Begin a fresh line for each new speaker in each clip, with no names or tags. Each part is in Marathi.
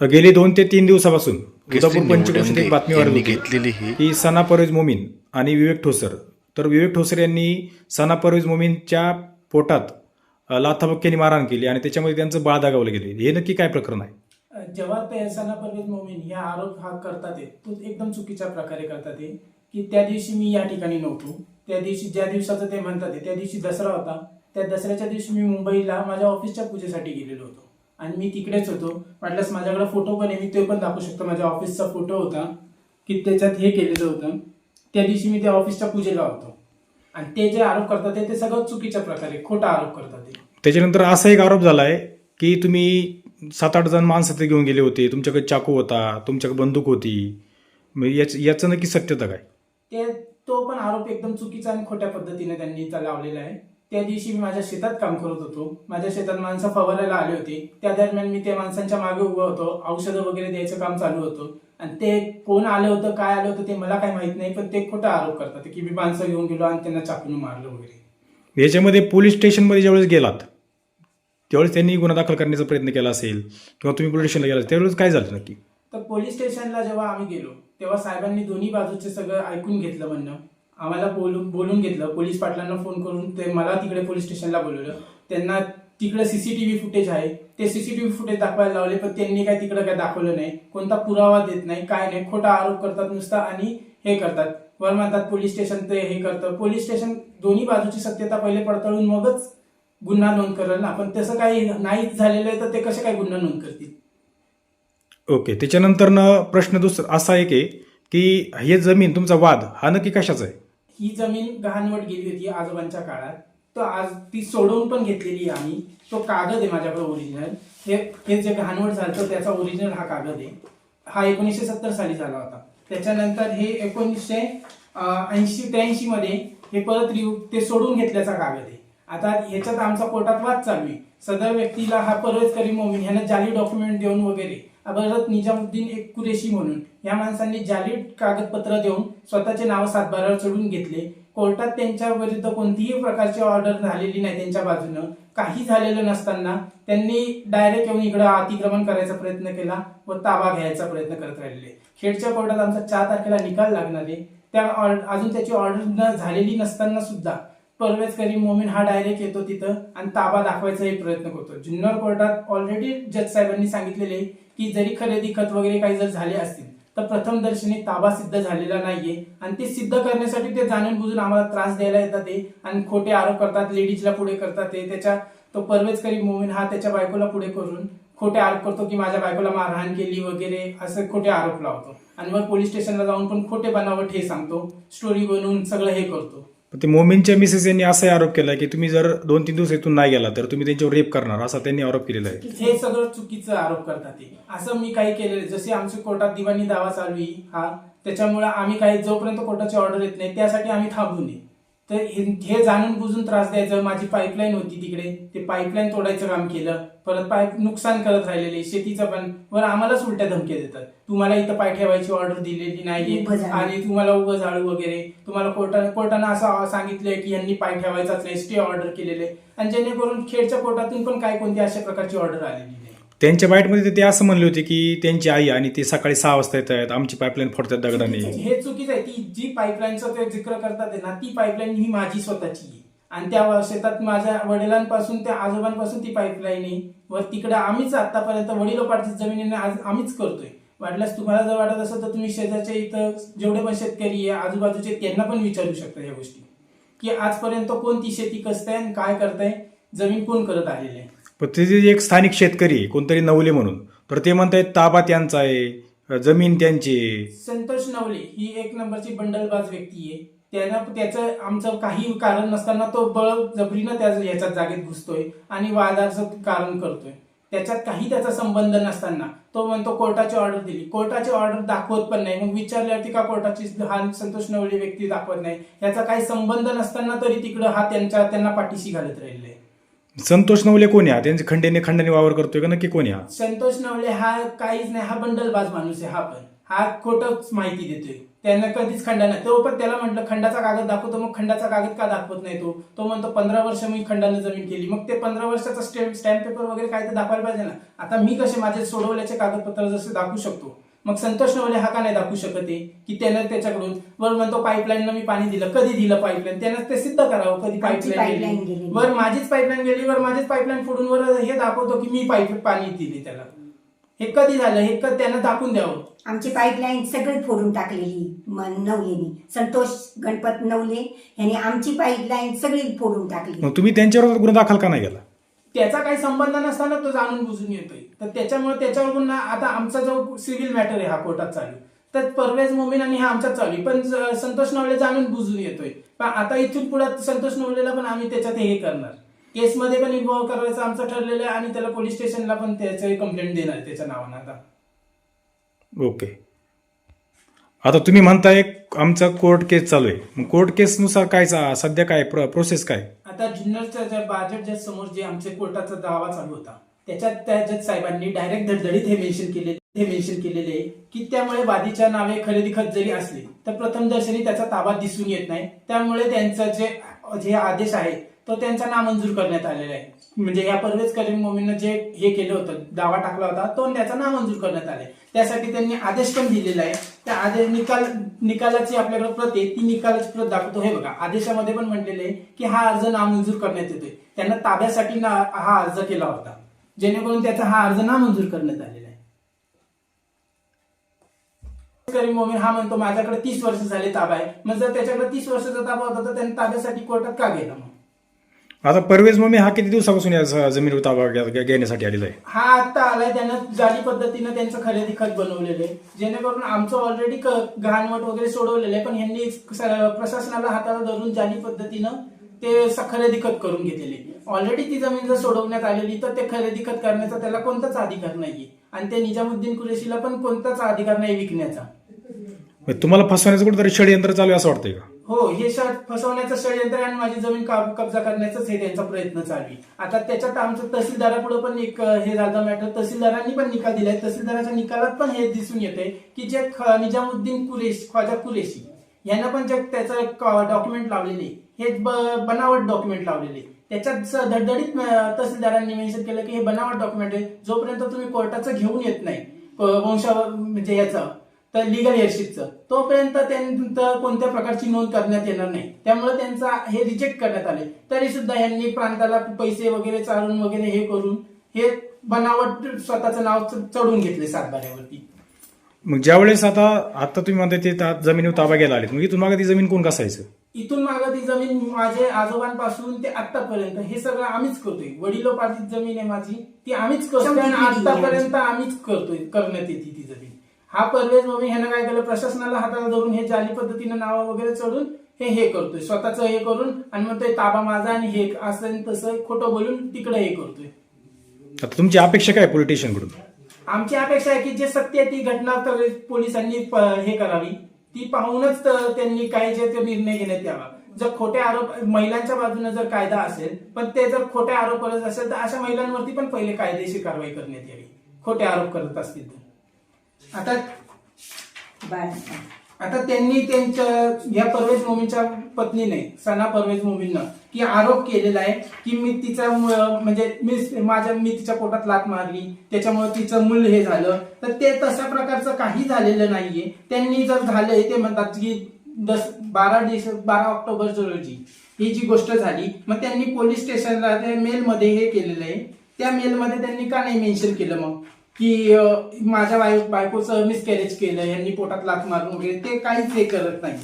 गेली दोन ते तीन दिवसापासून उदापूर पंचक्रोशीत एक बातमी होती.
घेतलेली ही.
की सना परवेज मोमीन आणि विवेक ठोसर. तर विवेक ठोसर यांनी सना परवेज मोमीनच्या पोटात लाथाबक्क्याने मारहाण केली आणि त्याच्यामध्ये त्यांचं बाळ दागावलं गेले. हे नक्की काय प्रकरण आहे?
जेव्हा ते सना परवेज मोमीन हे आरोप हा करतात तो एकदम चुकीच्या प्रकारे करतात की त्या दिवशी मी या ठिकाणी नव्हतो. त्या दिवशी ज्या दिवसाचं ते म्हणतात त्या दिवशी दसरा होता. त्या दसऱ्याच्या दिवशी मी मुंबईला माझ्या ऑफिसच्या पूजेसाठी गेलेलो होतो. आणि मी तिकडेच होतो. म्हटलंच माझ्याकडे फोटो पण आहे. मी ते पण दाखवू शकतो. माझ्या ऑफिसचा फोटो होता. की त्याच्यात हे केलेलं होतं. त्या दिवशी मी त्या ऑफिसच्या पूजेला होतो. आणि ते जे आरोप करतात ते सगळं चुकीच्या प्रकारे खोटा आरोप करतात आहे.
त्याच्यानंतर असा एक आरोप झाला आहे की तुम्ही सात आठ जण माणसं ते घेऊन गेले होते. तुमच्याकडे चाकू होता. तुमच्याकडे बंदूक होती. याच याचं नक्की सत्यता काय?
ते तो पण आरोप एकदम चुकीचा आणि खोट्या पद्धतीने त्यांनी लावलेला आहे. त्या दिवशी मी माझ्या शेतात काम करत होतो. माझ्या शेतात माणसं फवारायला आले होते. त्या दरम्यान मी त्या माणसांच्या मागे उभं होतो. औषधं वगैरे द्यायचं काम चालू होतं. आणि ते कोण आलं होतं काय आलं होतं ते मला काय माहीत नाही पण ते खोटा आरोप करतात की मी माणसं घेऊन गेलो आणि त्यांना चाकून मारलं वगैरे.
याच्यामध्ये पोलीस स्टेशनमध्ये ज्यावेळेस गेलात त्यावेळेस त्यांनी गुन्हा दाखल करण्याचा प्रयत्न केला असेल किंवा तुम्ही पोलीस स्टेशनला गेला त्यावेळेस काय झालं नक्की?
तर पोलीस स्टेशनला जेव्हा आम्ही गेलो तेव्हा साहेबांनी दोन्ही बाजूचे सगळं ऐकून घेतलं म्हणणं. आम्हाला बोलून बोलून घेतलं. पोलीस पाटलांना फोन करून ते मला तिकडे पोलीस स्टेशनला बोलवलं. त्यांना तिकडे सीसीटीव्ही फुटेज आहे. ते सीसीटीव्ही फुटेज दाखवायला लावले पण त्यांनी काय तिकडे काय दाखवलं नाही. कोणता पुरावा देत नाही काय नाही. खोटा आरोप करतात नुसता आणि हे करतात. वर म्हणतात पोलीस स्टेशन ते हे करतं. पोलीस स्टेशन दोन्ही बाजूची सत्यता पहिले पडताळून मगच गुन्हा नोंद करेल ना. पण तसं काही नाहीच झालेलं आहे तर ते कसे काय गुन्हा नोंद करतील?
ओके त्याच्यानंतर प्रश्न दुसरा असा आहे की की हे जमीन तुमचा वाद हा नक्की कशाचा आहे?
ही जमीन गहाणवट गेली होती आजोबांच्या काळात. तर आज ती सोडवून पण घेतलेली आहे आम्ही. तो कागद आहे माझ्याकडे ओरिजिनल हे हे जे गहाणवट झालं त्याचा ओरिजिनल हा कागद आहे. हा एकोणीसशे सत्तर साली झाला होता. त्याच्यानंतर हे एकोणीसशे ऐंशी त्र्याऐंशी मध्ये हे परत रिव ते सोडून घेतल्याचा कागद आहे. आता ह्याच्यात आमचा कोर्टात वाद चालू आहे. सदर व्यक्तीला हा परवेज करीम मोमीन ह्यानं जाली डॉक्युमेंट देऊन वगैरे अबरत निजामुद्दीन एक कुरेशी म्हणून या माणसांनी जाली कागदपत्र देऊन स्वतःचे नाव सातबारावर चढून घेतले. कोर्टात त्यांच्या विरुद्ध कोणतीही प्रकारची ऑर्डर झालेली नाही त्यांच्या बाजूनं. काही झालेलं नसताना त्यांनी डायरेक्ट येऊन इकडं अतिक्रमण करायचा प्रयत्न केला व ताबा घ्यायचा प्रयत्न करत राहिले खेडच्या कोर्टात आमचा चार तारखेला निकाल लागणार आहे. त्या ऑर्ड- अजून त्याची ऑर्डर न झालेली नसताना सुद्धा परवेज करीम मोमीन हा डायरेक्ट येतो तिथं आणि ताबा दाखवायचाही प्रयत्न करतो. जुन्नर कोर्टात ऑलरेडी जज साहेबांनी सांगितलेले की जरी खरेदी खत वगैरे काही जर झाले असतील तर प्रथम दर्शनी ताबा सिद्ध झालेला नाहीये आणि ते सिद्ध करण्यासाठी ते जाणून बुजून आम्हाला त्रास द्यायला येतात ते आणि खोटे आरोप करतात लेडीजला पुढे करतात ते त्याच्या तो परवेज करीम मोमीन हा त्याच्या बायकोला पुढे करून खोटे आरोप करतो की माझ्या बायकोला मारहाण केली वगैरे असे खोटे आरोप लावतो. आणि मग पोलीस स्टेशनला जाऊन पण खोटे बनावट हे सांगतो स्टोरी बनवून सगळं हे करतो.
ते मोमीनच्या मिसेस यांनी असाही आरोप केला की तुम्ही जर दोन तीन दिवस इथून नाही गेला तर तुम्ही त्यांच्यावर रेप करणार असा त्यांनी आरोप केलेला आहे.
हे सगळं चुकीचं आरोप करतात ते. असं मी काही केलेलं जसे आमची कोर्टात दिवाणी दावा चालू आहे हा त्याच्यामुळे आम्ही काही जोपर्यंत कोर्टाची ऑर्डर येत नाही त्यासाठी आम्ही थांबू नये. तर हे जाणून बुजून त्रास द्यायचं. माझी पाईपलाईन होती तिकडे. ते पाईपलाईन तोडायचं काम केलं. परत पाईप नुकसान करत राहिलेले. शेतीचं पण. वर आम्हालाच उलट्या धमक्या देतात. तुम्हाला इथं पाय ठेवायची ऑर्डर दिलेली
झाडू.
आणि तुम्हाला उभं झाडू वगैरे. तुम्हाला कोर्टाने कोर्टानं असं सांगितलंय की यांनी पाय ठेवायचाच नाही. स्टे ऑर्डर केलेले. आणि जेणेकरून खेडच्या कोर्टातून पण काय कोणती अशा प्रकारची ऑर्डर आलेली नाही.
त्यांच्या बाईटमध्ये ते असं म्हणले होते की त्यांची आई आणि ते सकाळी सहा वाजता येत आहेत आमची पाईपलाईन फोडतात दगडाने.
हे चुकीचं आहे. ती जी पाईपलाईनचा ते जिक्र करतात आहे ना ती पाईपलाईन ही माझी स्वतःची आहे. आणि त्या शेतात माझ्या वडिलांपासून त्या आजोबांपासून ती पाईपलाईन आहे. व तिकडे आम्हीच आतापर्यंत वडिलोपार्जित जमिनीने आज आम्हीच करतोय. वाटल्यास तुम्हाला जर वाटत असेल तर तुम्ही शेजारच्या इथं जेवढे पण शेतकरी आहे आजूबाजूचे त्यांना पण विचारू शकता या गोष्टी. की आजपर्यंत कोणती शेती कसताय आणि काय करताय जमीन कोण करत आलेली आहे.
पण ते जे एक स्थानिक शेतकरी आहे, कोणतरी नवले म्हणून तर ते म्हणतायत ताबा त्यांचा आहे जमीन त्यांची आहे.
संतोष नवले ही एक नंबरची बंडलबाज व्यक्ती आहे. त्यानं त्याचं आमचं काही कारण नसताना तो बळजबरीनं त्या ह्याच्यात जागेत घुसतोय आणि वादाचं कारण करतोय. त्याच्यात काही त्याचा संबंध नसताना तो म्हणतो कोर्टाची ऑर्डर दिली. कोर्टाची ऑर्डर दाखवत पण नाही. मग विचारल्यावरती का कोर्टाची हा संतोष नवळी व्यक्ती दाखवत नाही? याचा काही संबंध नसताना तरी तिकडं हा त्यांच्या त्यांना पाठीशी घालत राहिलेला आहे.
संतोष नवले कोण या त्यांचे खंडेने खंडाने वावर करतोय का? नक्की कोण या हा?
संतोष नवले हा काहीच नाही हा बंडलबाज माणूस आहे हा पण. हा खोटच माहिती देतोय. त्यांना कधीच खंडा नाही. तो पण त्याला म्हटलं खंडाचा कागद दाखवतो. मग खंडाचा कागद का दाखवत नाही तो? तो म्हणतो पंधरा वर्ष मी खंडाने जमीन केली. मग ते पंधरा वर्षाचा स्टॅम्प स्टॅम्प पेपर वगैरे काय तर दाखवायला पाहिजे ना? आता मी कसे माझे सोडवल्याचे कागदपत्र जसे दाखवू शकतो? मग संतोष नवले हा का नाही दाखवू शकत आहे? की त्यानं त्याच्याकडून वर म्हणतो पाईपलाईन मी पाणी दिलं. कधी दिलं पाईपलाईन त्यानं ते सिद्ध करावं कधी पाईपलाईन गेली. वर माझीच पाईपलाईन गेली वर माझीच पाईपलाईन फोडून वर हे दाखवतो की मी पाईप पाणी दिले त्याला. हे कधी झालं? हे क- त्यानं दाखवून द्यावं?
आमची पाईपलाईन सगळी फोडून टाकलेली म- नवलेनी. संतोष गणपत नवले यांनी आमची पाईपलाईन सगळी फोडून टाकली.
मग तुम्ही त्यांच्यावर गुन्हा दाखल का नाही केला?
त्याचा काही संबंध नसताना तो जाणून बुजून येतोय. तर त्याच्यामुळे त्याच्यावर पुन्हा आता आमचा जो सिव्हिल मॅटर आहे हा कोर्टात चालू तर परवेज मोमीन आणि हा आमच्यात चालू आहे. पण संतोष नवले जाणून बुजून येतोय. पण आता इथून पुढे संतोष नवलेला पण आम्ही त्याच्यात हे करणार. केसमध्ये पण इन्व्हॉल्व करायचं आमचं ठरलेलं आहे आणि त्याला पोलीस स्टेशनला पण त्याचं कंप्लेंट देणार त्याच्या नावानं आता.
ओके आता तुम्ही म्हणताय आमचा कोर्ट केस चालू आहे. मग कोर्ट केसनुसार काय चा- सध्या काय प्रोसेस काय?
आता जुन्नरच्या ज्या बाजेट जज समोर जे आमचे कोर्टाचा दावा चालू होता त्याच्यात त्या जज साहेबांनी डायरेक्ट धडधडीत हे मेन्शन केले हे मेन्शन केलेले आहे की त्यामुळे वादीच्या नावे खरेदी खत जरी असले तर प्रथम दर्शनी त्याचा ताबा दिसून येत नाही. त्यामुळे त्यांचा जे जे आदेश आहे तो त्यांचा नामंजूर करण्यात आलेला आहे. म्हणजे या परवेज करीम मोमीनं जे हे केलं होतं दावा टाकला होता तो त्याचा नामंजूर करण्यात आले त्यासाठी त्यांनी आदेश पण दिलेला आहे. त्या आदेश निकाल निकालाची आपल्याकडे प्रत आहे ती निकालाची प्रत दाखवतो. हे बघा आदेशामध्ये पण म्हटलेले आहे की हा अर्ज नामंजूर करण्यात येतोय. त्यांना ताब्यासाठी ना हा अर्ज केला होता. जेणेकरून त्याचा हा अर्ज नामंजूर करण्यात आलेला आहे. करीम मोमीन हा म्हणतो माझ्याकडे तीस वर्ष झाले ताबा आहे. मग जर त्याच्याकडे तीस वर्षाचा ताबा होता तर त्यांनी ताब्यासाठी कोर्टात का गेला मग?
आता परवेज मम्मी हा किती दिवसापासून या ज- जमिनीवर ताबा घ्या- घेण्यासाठी आलेला आहे?
हा आता आलाय त्यानं जाली पद्धतीनं त्यांचं खरेदी खत बनवलेलं आहे. जेणेकरून आमचं ऑलरेडी गहाणवट वगैरे सोडवलेलं आहे पण ह्यांनी स- प्रशासनाला हाताला धरून जाली पद्धतीनं ते स- खरेदी खत करून घेतलेले ऑलरेडी ती जमीन जर सोडवण्यात आलेली तर ते खरेदी खत करण्याचा त्याला कोणताच अधिकार नाहीये. आणि ते निजामुद्दीन कुरेशीला पण कोणताच अधिकार नाही विकण्याचा.
मग तुम्हाला फसवण्याचं कुठेतरी षडयंत्र चालू आहे असं वाटतंय का?
हो हे फसवण्याचं षडयंत्र आणि माझी जमीन कब्जा करण्याचाच हे त्यांचा प्रयत्न चालू आहे. आता त्याच्यात आमचं तहसीलदारापुढे पण एक हे झालं मॅटर तहसीलदारांनी पण निकाल दिलाय. तहसीलदाराच्या निकालात पण हे दिसून येते की जे निजामुद्दीन कुरेश ख्वाजा कुरेशी यांना पण जे त्याचं डॉक्युमेंट लावलेले हे बनावट डॉक्युमेंट लावलेले त्याच्यात धडधडीत तहसीलदारांनी मेन्शन केलं की हे बनावट डॉक्युमेंट आहे. जोपर्यंत तुम्ही कोर्टाचं घेऊन येत नाही वंशा वंशावर म्हणजे याचं तर लिगल हेअरशिपचं तोपर्यंत त्यांचं कोणत्या प्रकारची नोंद करण्यात येणार नाही. त्यामुळे त्यांचा हे रिजेक्ट करण्यात आले. तरी सुद्धा यांनी प्रांताला पैसे वगैरे चालून वगैरे हे करून हे बनावट स्वतःचं नाव च- चढवून घेतले सातबाऱ्यावरती.
मग ज्यावेळेस आता आता तुम्ही म्हणताय ते ता- जमिनीवर ताबा घ्यायला आले मग इथून मागे ती जमीन कोण कसायचं
इथून मागं ती जमीन माझे आजोबांपासून ते आतापर्यंत हे सगळं आम्हीच करतोय. वडिलोपार्जित जमीन आहे माझी. ती आम्हीच करतोय आणि आतापर्यंत आम्हीच करतोय करण्यात येते ती जमीन. हा परवेज मम्मी ह्यानं काय केलं? प्रशासनाला हाताला धरून हे जाली पद्धतीनं नावं वगैरे चढून हे हे करतोय. स्वतःच हे करून आणि मग ते ताबा माझा आणि हे असं आणि तसं खोटं बोलून तिकडे हे करतोय.
आता तुमची अपेक्षा काय पॉलिटिशियनकडून
आमची अपेक्षा आहे की जे सत्य आहे ती घटना तर पोलिसांनी प- हे करावी. ती पाहूनच तर त्यांनी काही जे ते निर्णय घेण्यात यावा. जर खोटे आरोप महिलांच्या बाजूने जर कायदा असेल पण ते जर खोटे आरोप करत असेल तर अशा महिलांवरती पण पहिले कायदेशीर कारवाई करण्यात यावी. खोटे आरोप करत असतील तर. आता. आता त्यांनी त्यांच्या या परवेज मोमीनच्या पत्नीने सना परवेज मोमीननं की आरोप केलेला आहे की मी तिचा म्हणजे मी माझ्या मी तिच्या पोटात लात मारली त्याच्यामुळे तिचं मूल हे झालं. तर ते तशा प्रकारचं काही झालेलं नाहीये. त्यांनी जर झालंय ते म्हणतात की दस बारा डिसेंबर बारा ऑक्टोबर रोजी ही जी गोष्ट झाली मग त्यांनी पोलीस स्टेशनला त्या मेलमध्ये हे केलेलं आहे. त्या मेलमध्ये त्यांनी का नाही मेन्शन केलं मग? की माझ्या बाय बायकोचं मिसकॅरेज केलं यांनी पोटात लात मारून वगैरे ते काहीच हे करत नाही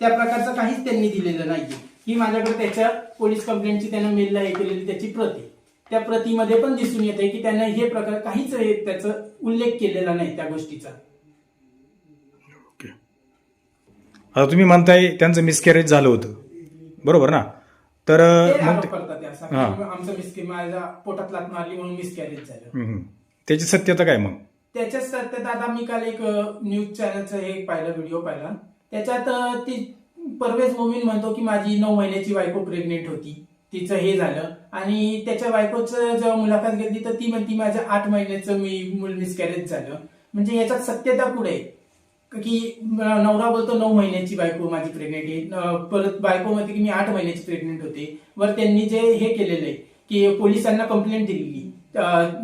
त्या प्रकारचं काहीच त्यांनी दिलेलं नाहीये. ही माझ्याकडे त्याच्या पोलीस कंप्लेंटची त्यानं मेलला हे केलेली त्याची प्रत त्या प्रतिमध्ये पण दिसून येते की त्यानं हे प्रकार काहीच हे त्याचा उल्लेख केलेला नाही त्या गोष्टीचा.
आता तुम्ही म्हणताय त्यांचं मिसकॅरेज झालं होतं. बरोबर ना? तर मग
आमचं मिसके माझ्या पोटात लात मारली म्हणून मिसकॅरेज झालं.
त्याची सत्यता काय मग?
त्याच्या सत्यता आता मी काल एक न्यूज चॅनलचं हे पाहिलं व्हिडिओ पाहिला. त्याच्यात ती परवेज मोमीन म्हणतो की माझी नऊ महिन्याची बायको प्रेग्नेंट होती. तिचं हे झालं. आणि त्याच्या बायकोचं जेव्हा मुलाखत घेतली तर ती म्हणती माझ्या आठ महिन्याचं मी मूल मिसकॅरेज झालं. म्हणजे याच्यात सत्यता पुढे की नवरा बोलतो नऊ महिन्याची बायको माझी प्रेग्नेंट आहे. परत बायको म्हणते की मी आठ महिन्याची प्रेग्नेंट होते. वर त्यांनी जे हे केलेलं आहे की पोलिसांना कंप्लेंट दिलेली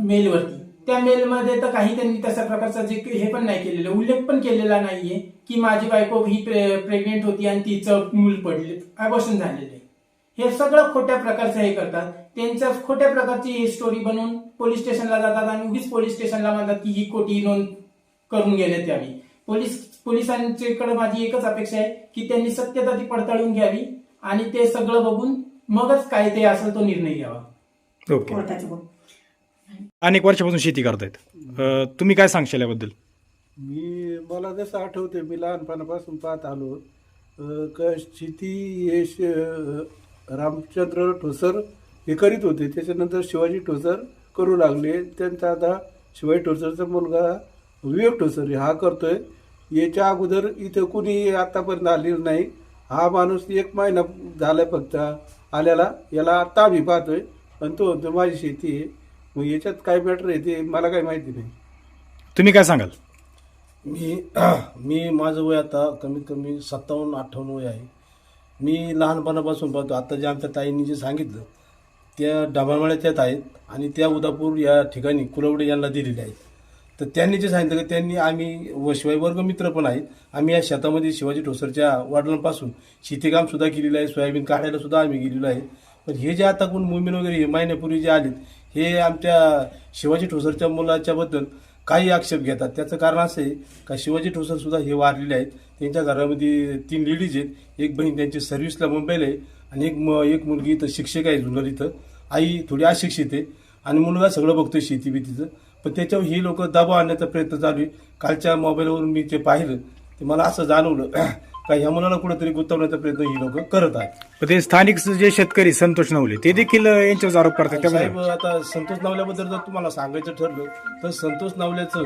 मेलवरती त्या मेलमध्ये तर काही त्यांनी तशा प्रकारचा जे हे पण नाही केलेलं उल्लेख पण केलेला नाहीये की माझी बायको ही प्रेग्नेंट होती आणि तिचं मूल पडले अबॉर्शन झालेलं आहे. हे सगळं खोट्या प्रकारचं हे करतात. त्यांच्या खोट्या प्रकारची ही स्टोरी बनवून पोलीस स्टेशनला जातात आणि उगीच पोलीस स्टेशनला म्हणतात की ही खोटी नोंद करून घेण्यात यावी पोलीस पोलिसांच्याकडे माझी एकच अपेक्षा आहे की त्यांनी सत्यता ती पडताळून घ्यावी आणि ते सगळं बघून मगच काय ते असेल तो निर्णय घ्यावा.
ओके अनेक वर्षापासून शेती करतायत. अ, तुम्ही काय सांगशाल याबद्दल?
मी मला जसं आठवते मी लहानपणापासून पाहत आलो. अ, शेती हे श- अ, रामचंद्र ठोसर हे करीत होते. त्याच्यानंतर शिवाजी ठोसर करू लागले. त्यांचा आता शिवाजी ठोसरचा मुलगा विवेक ठोसर हा करतोय. याच्या अगोदर इथं कुणी आतापर्यंत आलेलं नाही. हा माणूस एक महिना झालाय फक्त आल्याला. याला आत्ता आम्ही पाहतोय. आणि तो म्हणतो माझी शेती आहे. मग याच्यात काय मॅटर आहे ते मला काही माहिती नाही.
तुम्ही काय सांगाल?
मी मी माझं वय आता कमीत कमी सत्तावन्न अठ्ठावन्न वय आहे. मी लहानपणापासून पाहतो आता जे आमच्या ताईंनी जे सांगितलं त्या डबामळ्याच्यात आहेत आणि त्या उदापूर या ठिकाणी कुलवडे यांना दिलेल्या आहेत. तर त्यांनी जे सांगितलं की त्यांनी आम्ही व शिवाय वर्ग मित्र पण आहेत. आम्ही या शेतामध्ये शिवाजी ठोसरच्या वडिलांपासून शेतीकाम सुद्धा केलेलं आहे. सोयाबीन काढायला सुद्धा आम्ही गेलेलो आहे. पण हे जे आता कोण मुमीन वगैरे हे महिन्यापूर्वी जे आलेत हे आमच्या शिवाजी ठोसरच्या मुलाच्याबद्दल काही आक्षेप घेतात. त्याचं कारण असं आहे का शिवाजी ठोसरसुद्धा हे वारलेले आहेत. त्यांच्या घरामध्ये तीन लेडीज आहेत. एक बहीण त्यांची सर्व्हिसला मुंबईला आहे आणि एक म एक मुलगी इथं शिक्षक आहे जुन्नर इथं. आई थोडी अशिक्षित आहे आणि मुलगा सगळं बघतोय शेती बितीचं पण त्याच्यावर ही लोक दबाव आणण्याचा प्रयत्न चालू आहे. कालच्या मोबाईलवरून मी ते पाहिलं. ते मला असं जाणवलं. का ह्या मुलाला कुठेतरी गुंतवण्याचा प्रयत्न ही लोक करत आहेत.
पण ते स्थानिक जे शेतकरी संतोष नवले ते देखील यांच्यावर आरोप करतात
साहेब आता संतोष नवल्याबद्दल जर तुम्हाला सांगायचं ठरलं तर संतोष नवल्याचं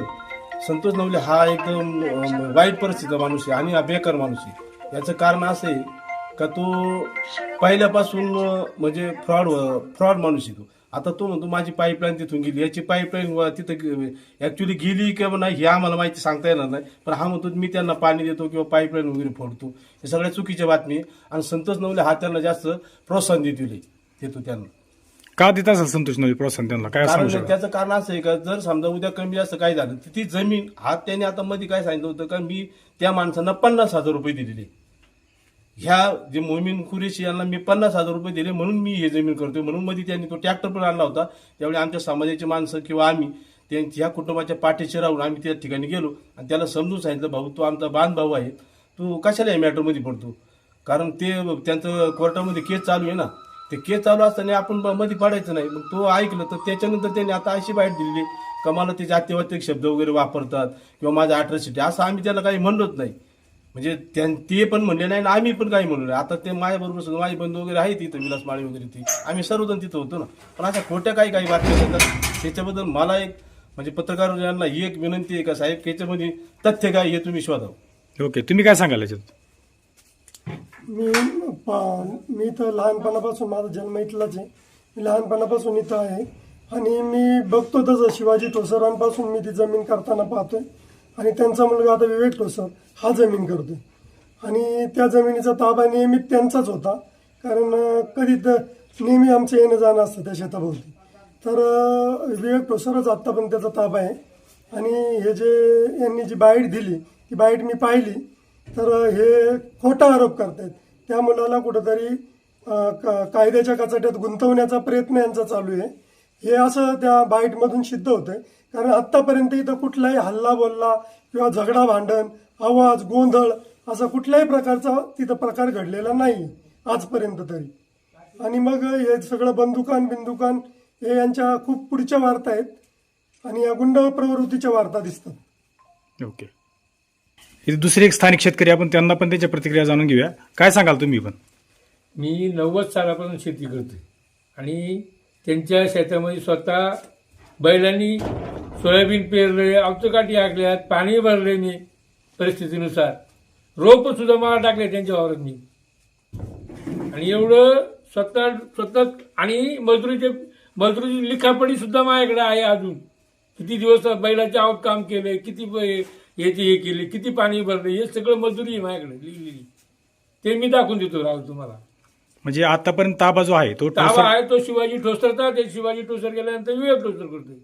संतोष नवले हा एकदम अं, वाईट परिस्थितीचा माणूस आहे आणि हा बेकार माणूस आहे. याचं कारण असं आहे का तो पहिल्यापासून अं, म्हणजे फ्रॉड फ्रॉड माणूस आहे तो. आता तो म्हणतो माझी पाईपलाईन तिथून गेली. याची पाईपलाईन तिथं ऍक्च्युली गेली किंवा नाही हे आम्हाला माहिती सांगता येणार नाही. पण हा म्हणतो मी त्यांना पाणी देतो किंवा पाईपलाईन वगैरे फोडतो. हे सगळ्या चुकीच्या बातमी. आणि संतोष नवले हा त्यांना जास्त प्रोत्साहन देतो देतो त्यांना.
का देत असेल संतोष नवले प्रोत्साहन त्यांना? काय सांगू
कारण
शकता?
त्याचं कारण असं आहे का जर समजा उद्या कमी जास्त काय झालं तर ती जमीन हा त्याने आता मध्ये काय सांगितलं होतं का मी त्या माणसांना पन्नास हजार रुपये दिलेले. ह्या जे मोमीन कुरेशी यांना मी पन्नास हजार रुपये दिले म्हणून मी हे जमीन करतोय. म्हणून मध्ये त्यांनी तो ट्रॅक्टर पण आणला होता. त्यावेळी आमच्या समाजाची माणसं किंवा आम्ही त्यांच्या ह्या कुटुंबाच्या पाठीशी राहून आम्ही त्या ठिकाणी गेलो. आणि त्याला समजून सांगितलं भाऊ तू आमचा बांध भाऊ आहे. तू कशाला या मॅटरमध्ये पडतो? कारण ते त्यांचं कोर्टामध्ये केस चालू आहे ना. ते केस चालू असताना आपण मध्ये पडायचं नाही. मग तो ऐकलं तर त्याच्यानंतर त्यांनी आता अशी बाहेर दिलेली. का मला ते जातीवाचक शब्द वगैरे वापरतात. किंवा माझा अट्रॉसिटी असं आम्ही त्याला काही म्हणलोच नाही. म्हणजे त्यां- ते पण म्हणले नाही आणि आम्ही पण काही म्हणलो नाही. आता ते माझ्याबरोबर सुद्धा माझे बंधू वगैरे आहेत तिथं विलास माळी वगैरे ती. आम्ही सर्वजण तिथं होतो ना. पण अशा खोट्या काही काही बातम्या येतात त्याच्याबद्दल मला एक म्हणजे पत्रकार यांना ही एक विनंती आहे का साहेब त्याच्यामध्ये तथ्य काय हे तुम्ही शोधावं.
ओके तुम्ही काय सांगाल याच्यात?
मी पा- मी तर लहानपणापासून माझा जन्म इथलाच आहे. मी लहानपणापासून इथं आहे. आणि मी बघतो तसं शिवाजी ठोसरांपासून मी ती जमीन करताना पाहतोय. आणि त्यांचा मुलगा आता विवेक ठोसर हा जमीन करतोय. आणि त्या जमिनीचा ताबा नेहमी त्यांचाच होता. कारण कधी तर नेहमी आमचं येणं जाणं असतं त्या शेताभोवती. तर विवेक ठोसरच आत्ता पण त्याचा ताबा आहे. आणि हे जे यांनी जी बाईट दिली ती बाईट मी पाहिली. तर हे खोटा आरोप करतायत. त्या मुलाला कुठंतरी क- कायद्याच्या कचाट्यात गुंतवण्याचा प्रयत्न यांचा चालू आहे. हे असं त्या बाईटमधून सिद्ध होतंय. कारण आत्तापर्यंत इथं कुठलाही हल्ला बोलला किंवा झगडा भांडण आवाज गोंधळ असा कुठल्याही प्रकारचा तिथं प्रकार घडलेला नाही आजपर्यंत तरी. आणि मग हे सगळं बंदुकान बिंदुकान हे यांच्या खूप पुढच्या वार्ता आहेत. आणि या गुंड प्रवृत्तीच्या वार्ता दिसतात.
ओके. इथे दुसरे एक स्थानिक शेतकरी आपण त्यांना पण त्यांच्या प्रतिक्रिया जाणून घेऊया. काय सांगाल तुम्ही पण?
मी नव्वद सालापासून शेती करतोय. आणि त्यांच्या शेतामध्ये स्वतः बैलांनी सोयाबीन पेरले अवतकाठी आखल्यात पाणी भरले मी परिस्थितीनुसार. रोप सुद्धा मला टाकले त्यांच्या वावरात मी आणि एवढं स्वतः स्वतः आणि मजुरीचे मजुरीची लिखापडी सुद्धा माझ्याकडे आहे अजून. किती दिवस बैलाच्या आवत काम केले किती याची हे केली किती पाणी भरले हे सगळं मजुरी आहे माझ्याकडे लिहिलेली. ते मी दाखवून देतो राहुल तुम्हाला.
म्हणजे आतापर्यंत ताबा जो आहे तो
ताबा
ठोसर
आहे तो शिवाजी ठोसरचा ते शिवाजी ठोसर गेल्यानंतर विवेक ठोसर करतोय.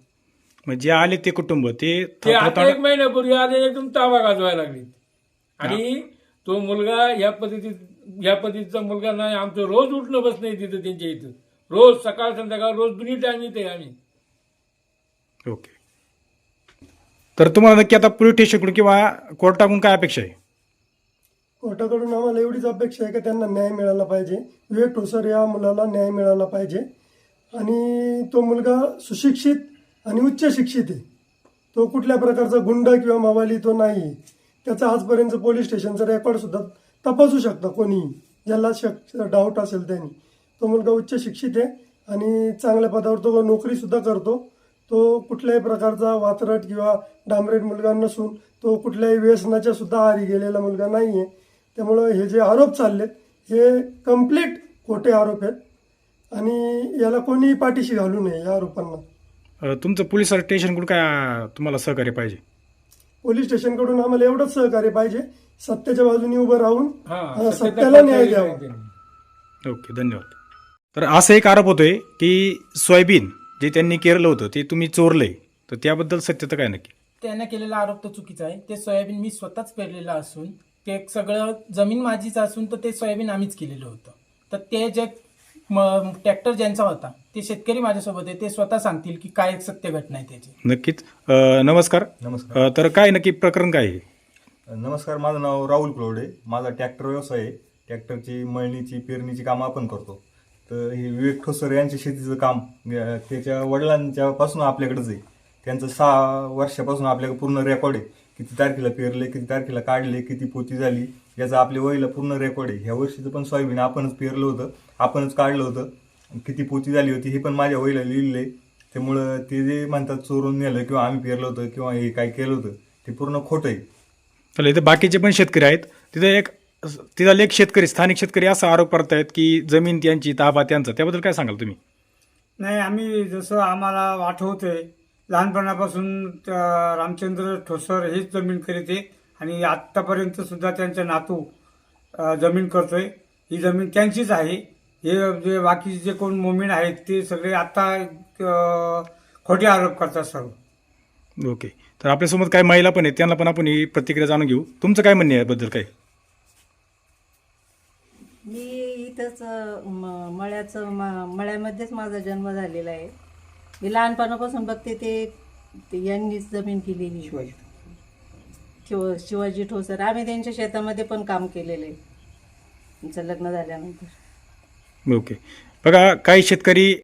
म्हणजे जे आले ते कुटुंब ते
ते आता एक महिन्यापूर्वी आले एकदम ताबा गाजवायला लागले. आणि तो मुलगा या पद्धतीत या पद्धतीचा मुलगा नाही आमचं रोज उठणं बसणं आहे तिथं त्यांच्या इथं. रोज सकाळ संध्याकाळ रोज दोन्ही टाइम आहे आम्ही.
ओके. तर तुम्हाला नक्की आता पोलीस स्टेशनकडून किंवा कोर्टाकडून काय अपेक्षा आहे?
कोर्टाकडून आम्हाला एवढीच अपेक्षा आहे की त्यांना न्याय मिळाला पाहिजे. विवेक ठोसर या मुलाला न्याय मिळाला पाहिजे. आणि तो मुलगा सुशिक्षित आणि उच्च शिक्षित आहे. तो कुठल्या प्रकारचा गुंड किंवा मवाली तो नाही. आहे त्याचा आजपर्यंत पोलीस स्टेशनचा रेकॉर्डसुद्धा तपासू शकता कोणी. ज्याला शक डाऊट असेल त्यांनी. तो मुलगा उच्च शिक्षित आहे आणि चांगल्या पदावर तो नोकरीसुद्धा करतो. तो कुठल्याही प्रकारचा वातरट किंवा डांबरेट मुलगा नसून तो कुठल्याही व्यसनाच्यासुद्धा आरी गेलेला मुलगा नाही आहे त्यामुळं हे जे आरोप चाललेत हे कंप्लीट खोटे आरोप आहेत. आणि याला कोणीही पाठीशी घालू नये या आरोपांना.
तुमचं पोलीस स्टेशनकडून काय तुम्हाला सहकार्य पाहिजे?
पोलीस स्टेशनकडून आम्हाला एवढंच सहकार्य पाहिजे. सत्याच्या बाजूने उभं राहून
हा
सत्याला न्याय द्यावा.
ओके धन्यवाद. तर असा एक आरोप होतोय की सोयाबीन जे त्यांनी केलं होतं ते तुम्ही चोरलंय. तर त्याबद्दल सत्यता काय नक्की?
त्यानं केलेला आरोप तो चुकीचा आहे. ते सोयाबीन मी स्वतःच पेरलेलं असून ते सगळं जमीन माझीच असून तर ते सोयाबीन आम्हीच केलेलं होतं. तर ते जे ट्रॅक्टर ज्यांचा होता ते शेतकरी माझ्यासोबत आहे ते स्वतः सांगतील की काय सत्य घटना आहे त्याची.
नक्कीच. अ, नमस्कार.
नमस्कार.
अ, तर काय नक्की प्रकरण काय आहे?
नमस्कार माझं नाव राहुल कुलवडे. माझा ट्रॅक्टर व्यवसाय आहे. ट्रॅक्टरची मळणीची पेरणीची कामं आपण करतो. तर हे विवेक ठोसर यांच्या शेतीचं काम अं, त्याच्या वडिलांच्या पासून आपल्याकडेच आहे. त्यांचं सहा वर्षापासून आपल्याकडे पूर्ण रेकॉर्ड आहे. किती तारखेला पेरले किती तारखेला काढले किती पोती झाली याचा आपल्या वहीला पूर्ण रेकॉर्ड आहे. ह्या वर्षीचं पण सोयाबीन आपणच पेरलं होतं आपणच काढलं होतं. किती पोती झाली होती हे पण माझ्या वहीला लिहिलेलं आहे त्यामुळं ते जे म्हणतात चोरून नेलं किंवा आम्ही पेरलं होतं किंवा हे काय केलं होतं ते पूर्ण खोटं आहे.
तर इथे बाकीचे पण शेतकरी आहेत. तिथे एक तिथला एक शेतकरी स्थानिक शेतकरी असा आरोप करतायत की जमीन त्यांची ताबा त्यांचा. त्याबद्दल काय सांगाल तुम्ही?
नाही आम्ही जसं आम्हाला आठवतंय लहानपणापासून रामचंद्र ठोसर हेच जमीन करीत आहे आणि आत्तापर्यंत सुद्धा त्यांचा नातू जमीन करतोय. ही जमीन त्यांचीच आहे. हे जे बाकीचे जे कोण मोमीन आहेत ते सगळे आता अ, खोटे आरोप करतात सर्व.
ओके. तर आपल्यासोबत काही महिला पण आहेत. त्यांना पण आपण ही प्रतिक्रिया जाणून घेऊ. तुमचं काय म्हणणे आहे याबद्दल काय
मी इथंच मळ्याचं म- मळ्यामध्येच माझा जन्म झालेला आहे. मी लहानपणापासून बघते ते ते यांनीच जमीन केलेली. शिवाजी शिवाजी ठोसर. आम्ही त्यांच्या शेतामध्ये पण काम केलेलं. आहे आमचं लग्न झाल्यानंतर.
ओके बघा काही शेतकरी